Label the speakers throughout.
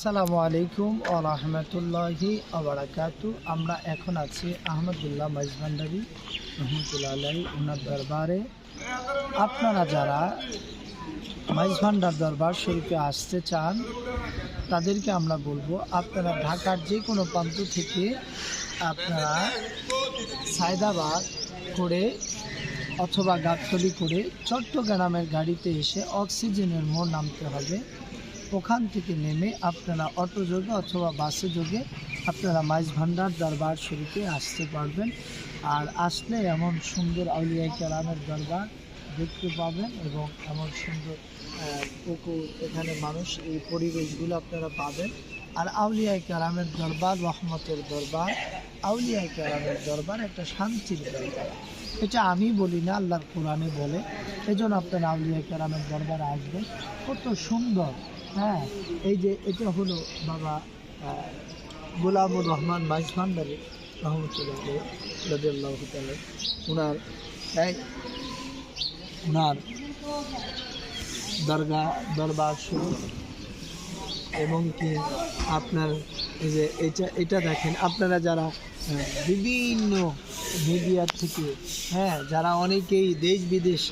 Speaker 1: আসসালামু আলাইকুম ও রহমতুল্লাহি আবরাকাতু আমরা এখন আছি আহমদুল্লাহ মাইজভান্ডারি রহমতুল্লাহ আলাই ওনার দরবারে। আপনারা যারা মাইজভান্ডার দরবার শরীফে আসতে চান, তাদেরকে আমরা বলব, আপনারা ঢাকার যে কোনো প্রান্ত থেকে আপনারা সায়দাবাদ করে অথবা গাবতলি করে চট্টগ্রামের গাড়িতে এসে অক্সিজেনের মোড় নামতে হবে। ওখান থেকে নেমে আপনারা অটো যোগে অথবা বাসে যোগে আপনারা মাইজ ভান্ডার দরবার শরীফে আসতে পারবেন। আর আসলে এমন সুন্দর আউলিয়া কেরামের দরবার দেখতে পাবেন এবং এমন সুন্দর পুকুর এখানে মানুষ এই পরিবেশগুলো আপনারা পাবেন। আর আউলিয়া কেরামের দরবার রহমতের দরবার, আউলিয়া কেরামের দরবার একটা শান্তির দরবার। এটা আমি বলি না, আল্লাহর কোরআনে বলে। এই জন্য আপনারা আউলিয়া কেরামের দরবারে আসবেন। কত সুন্দর হ্যাঁ এই যে এটা হলো বাবা গোলামুর রহমান মাইজ ভান্ডারি, রহমতুল্লাহ। ওনার ওনার দরগা, দরবার শুরু এবং কি আপনার এই যে এটা এটা দেখেন, আপনারা যারা বিভিন্ন মিডিয়া থেকে হ্যাঁ যারা অনেকেই দেশ বিদেশ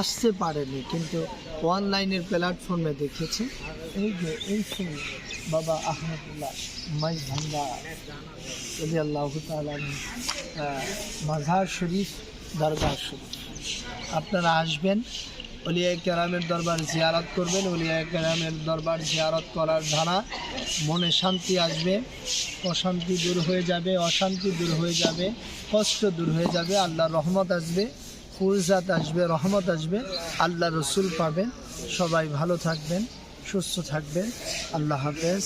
Speaker 1: আসতে পারেনি, কিন্তু অনলাইনের প্ল্যাটফর্মে দেখেছে, এই যে এই সেই বাবা আহমদুল্লাহ মাই ভাঙ্গা রবি আল্লাহ মাঝার শরীফ দরবার শরীফ। আপনারা আসবেন অলিয়া কেরামের দরবার জিয়ারত করবেন। অলিয়া কেরামের দরবার জিয়ারত করার দ্বারা মনে শান্তি আসবে, অশান্তি দূর হয়ে যাবে, অশান্তি দূর হয়ে যাবে, কষ্ট দূর হয়ে যাবে, আল্লাহর রহমত আসবে ফুলজাত আসবে, রহমত আসবে, আল্লাহ রসুল পাবেন। সবাই ভালো থাকবেন, সুস্থ থাকবেন। আল্লাহ হাফেজ।